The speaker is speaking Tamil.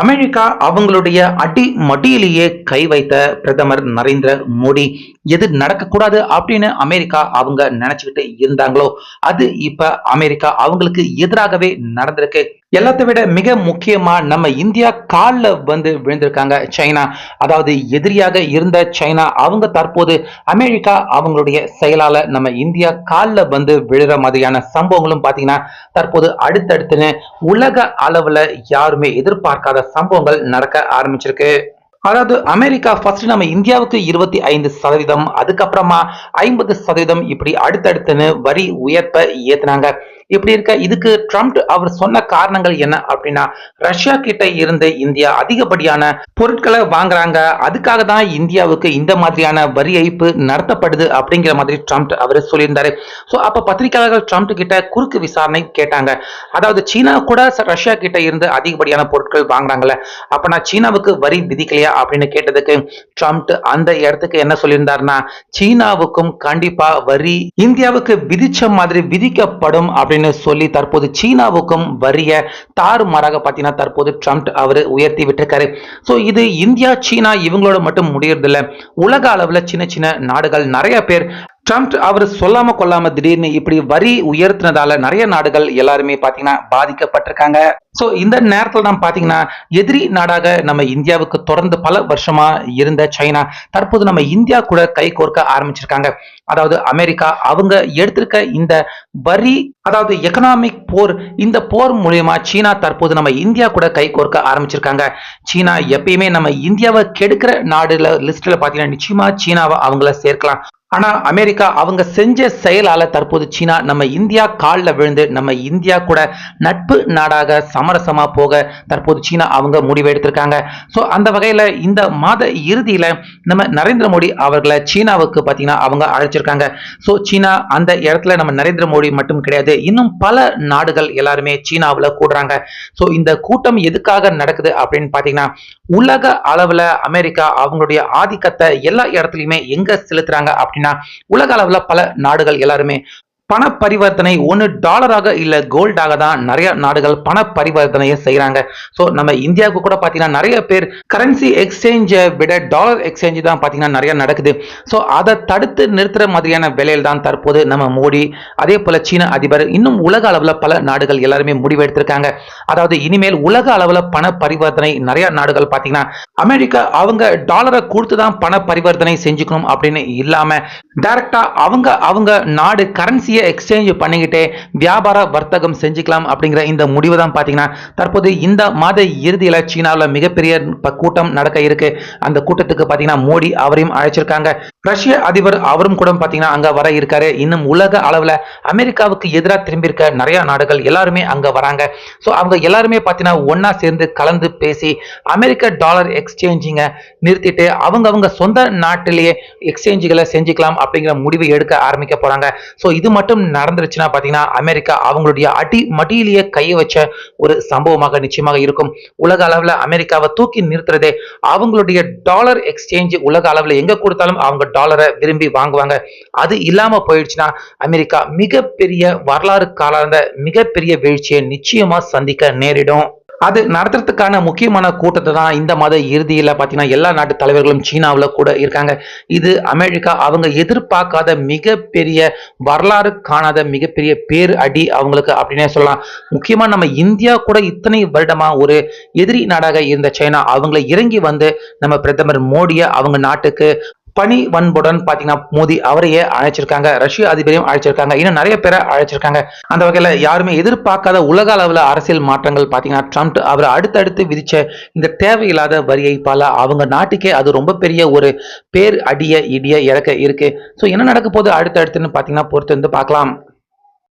அமெரிக்கா அவங்களுடைய அடி மடியிலேயே கை வைத்த பிரதமர் நரேந்திர மோடி. எது நடக்கக்கூடாது அப்படின்னு அமெரிக்கா அவங்க நினைச்சுக்கிட்டு இருந்தாங்களோ அது இப்ப அமெரிக்கா அவங்களுக்கு எதிராகவே நடந்திருக்கு. எல்லாத்தை விட மிக முக்கியமா நம்ம இந்தியா காலில் வந்து விழுந்திருக்காங்க சைனா. அதாவது எதிரியாக இருந்த சைனா அவங்க தற்போது அமெரிக்கா அவங்களுடைய செயலால நம்ம இந்தியா காலில் வந்து விழுற மாதிரியான சம்பவங்களும் பாத்தீங்கன்னா தற்போது அடுத்தடுத்துன்னு உலக அளவுல யாருமே எதிர்பார்க்காத சம்பவங்கள் நடக்க ஆரம்பிச்சிருக்கு. அதாவது அமெரிக்கா ஃபர்ஸ்ட் நம்ம இந்தியாவுக்கு இருபத்தி ஐந்து சதவீதம் அதுக்கப்புறமா ஐம்பது சதவீதம் இப்படி அடுத்தடுத்துன்னு வரி உயர்ப்ப ஏத்துனாங்க. இப்படி இருக்க? இதுக்கு ட்ரம்ப் அவர் சொன்ன காரணங்கள் என்ன அப்படின்னா ரஷ்யா கிட்ட இருந்து இந்தியா அதிகப்படியான பொருட்களை வாங்குறாங்க. அதுக்காக தான் இந்தியாவுக்கு இந்த மாதிரியான வரி ஏய்ப்பு நடத்தப்படுது அப்படிங்கிற மாதிரி ட்ரம்ப் அவர் சொல்லியிருந்தாரு. ஸோ அப்ப பத்திரிகையாளர்கள் ட்ரம்ப் கிட்ட குறுக்கு விசாரணை கேட்டாங்க. அதாவது சீனா கூட ரஷ்யா கிட்ட இருந்து அதிகப்படியான பொருட்கள் வாங்குறாங்கல்ல. அப்பனா நான் சீனாவுக்கு வரி விதிக்கலையா அப்படின்னு கேட்டதுக்கு ட்ரம்ப் அந்த இடத்துக்கு என்ன சொல்லியிருந்தாருன்னா சீனாவுக்கும் கண்டிப்பா வரி இந்தியாவுக்கு விதிச்ச மாதிரி விதிக்கப்படும் அப்படின்னு சொல்லி தற்போது சீனாவுக்கும் வரிய தாறுமாறாக பார்த்தீங்கன்னா தற்போது ட்ரம்ப் அவர் உயர்த்தி விட்டிருக்காரு. ஸோ இது இந்தியா சீனா இவங்களோட மட்டும் முடியறதில்ல. உலக அளவில் சின்ன சின்ன நாடுகள் நிறைய பேர் ட்ரம்ப் அவர் சொல்லாம கொள்ளாம திடீர்னு இப்படி வரி உயர்த்தினதால நிறைய நாடுகள் எல்லாருமே பாத்தீங்கன்னா பாதிக்கப்பட்டிருக்காங்க. சோ இந்த நேரத்தில் தான் பாத்தீங்கன்னா எதிரி நாடாக நம்ம இந்தியாவுக்கு தொடர்ந்து பல வருஷமா இருந்த சைனா தற்போது நம்ம இந்தியா கூட கை கோர்க்க ஆரம்பிச்சிருக்காங்க. அதாவது அமெரிக்கா அவங்க எடுத்திருக்க இந்த வரி அதாவது எக்கனாமிக் போர் இந்த போர் மூலியமா சீனா தற்போது நம்ம இந்தியா கூட கை கோர்க்க ஆரம்பிச்சிருக்காங்க. சீனா எப்பயுமே நம்ம இந்தியாவை கெடுக்கிற நாடுல லிஸ்ட்ல பாத்தீங்கன்னா நிச்சயமா சீனாவை அவங்கள சேர்க்கலாம். ஆனா அமெரிக்கா அவங்க செஞ்ச செயலால தற்போது சீனா நம்ம இந்தியா காலில் விழுந்து நம்ம இந்தியா கூட நட்பு நாடாக சமரசமா போக தற்போது சீனா அவங்க முடிவு எடுத்திருக்காங்க. ஸோ அந்த வகையில இந்த மாத இறுதியில நம்ம நரேந்திர மோடி அவர்களை சீனாவுக்கு பார்த்தீங்கன்னா அவங்க அழைச்சிருக்காங்க. ஸோ சீனா அந்த இடத்துல நம்ம நரேந்திர மோடி மட்டும் கிடையாது இன்னும் பல நாடுகள் எல்லாருமே சீனாவில் கூடுறாங்க. ஸோ இந்த கூட்டம் எதுக்காக நடக்குது அப்படின்னு பார்த்தீங்கன்னா உலக அளவில் அமெரிக்கா அவங்களுடைய ஆதிக்கத்தை எல்லா இடத்துலையுமே எங்க செலுத்துறாங்க அப்படின்னு உலக அளவுல பல நாடுகள் எல்லாருமே பண பரிவர்த்தனை ஒன்று டாலராக இல்லை கோல்டாக தான் நிறைய நாடுகள் பண பரிவர்த்தனையை செய்கிறாங்க ஸோ நம்ம இந்தியாவுக்கு கூட பார்த்தீங்கன்னா நிறைய பேர் கரன்சி எக்ஸ்சேஞ்சை விட டாலர் எக்ஸ்சேஞ்ச் தான் பார்த்தீங்கன்னா நிறைய நடக்குது. ஸோ அதை தடுத்து நிறுத்துற மாதிரியான வேலையில் தான் தற்போது நம்ம மோடி அதே போல சீன அதிபர் இன்னும் உலக அளவில் பல நாடுகள் எல்லாருமே முடிவெடுத்திருக்காங்க அதாவது இனிமேல் உலக அளவில் பண பரிவர்த்தனை நிறைய நாடுகள் பார்த்தீங்கன்னா அமெரிக்கா அவங்க டாலரை கொடுத்து தான் பண பரிவர்த்தனை செஞ்சுக்கணும் அப்படின்னு இல்லாம டைரக்டாக அவங்க அவங்க நாடு கரன்சியை எக்ஸ்சேஞ்ச் பண்ணிக்கிட்டே வியாபார வர்த்தகம் செஞ்சுக்கலாம் அப்படிங்கிற இந்த முடிவு தான் பார்த்தீங்கன்னா தற்போது இந்த மாத இறுதியில் சீனாவில் மிகப்பெரிய கூட்டம் நடக்க இருக்கு. அந்த கூட்டத்துக்கு பார்த்தீங்கன்னா மோடி அவரையும் அழைச்சிருக்காங்க. ரஷ்ய அதிபர் அவரும் கூட பார்த்தீங்கன்னா அங்க வர இருக்காரு. இன்னும் உலக அளவில் அமெரிக்காவுக்கு எதிராக திரும்பியிருக்க நிறைய நாடுகள் எல்லாருமே அங்க வராங்க. ஸோ அவங்க எல்லாருமே பார்த்தீங்கன்னா ஒன்னா சேர்ந்து கலந்து பேசி அமெரிக்க டாலர் எக்ஸ்சேஞ்சிங்க நிறுத்திட்டு அவங்க அவங்க சொந்த நாட்டிலேயே எக்ஸ்சேஞ்சுகளை செஞ்சுக்கலாம் அப்படிங்கிற முடிவை எடுக்க ஆரம்பிக்க போறாங்க. ஸோ இது மட்டும் நடந்துருச்சுன்னா பார்த்தீங்கன்னா அமெரிக்கா அவங்களுடைய அடி மடியிலேயே கையை வச்ச ஒரு சம்பவமாக நிச்சயமாக இருக்கும். உலக அளவில் அமெரிக்காவை தூக்கி நிறுத்துறதே அவங்களுடைய டாலர் எக்ஸ்சேஞ்ச் உலக அளவில் எங்கே கொடுத்தாலும் அவங்க டாலரை விரும்பி வாங்குவாங்க. அது இல்லாமல் போயிடுச்சுன்னா அமெரிக்கா மிகப்பெரிய வரலாறு காலார்ந்த மிகப்பெரிய வீழ்ச்சியை நிச்சயமாக சந்திக்க நேரிடும். அது நடத்துறதுக்கான முக்கியமான கூட்டத்தை தான் இந்த மாத இறுதியில் பார்த்தீங்கன்னா எல்லா நாட்டு தலைவர்களும் சீனாவில் கூட இருக்காங்க. இது அமெரிக்கா அவங்க எதிர்பார்க்காத மிகப்பெரிய வரலாறு காணாத மிகப்பெரிய பேர் அடி அவங்களுக்கு அப்படின்னே சொல்லலாம். முக்கியமாக நம்ம இந்தியா கூட இத்தனை வருடமாக ஒரு எதிரி நாடாக இருந்த சைனா அவங்களை இறங்கி வந்து நம்ம பிரதமர் மோடியை அவங்க நாட்டுக்கு பணி வன்புடன் பாத்தீங்கன்னா மோடி அவரையே அழைச்சிருக்காங்க ரஷ்ய அதிபரையும் அழைச்சிருக்காங்க இன்னும் நிறைய பேரை அழைச்சிருக்காங்க. அந்த வகையில யாருமே எதிர்பார்க்காத உலக அளவுல அரசியல் மாற்றங்கள் பாத்தீங்கன்னா ட்ரம்ப் அவர் அடுத்தடுத்து விதிச்ச இந்த தேவையில்லாத வரியை பல அவங்க நாட்டுக்கே அது ரொம்ப பெரிய ஒரு பேர் அடிய இடிய இறக்க இருக்கு. ஸோ என்ன நடக்க போகுது? அடுத்தடுத்துன்னு பாத்தீங்கன்னா பொறுத்து வந்து பார்க்கலாம்.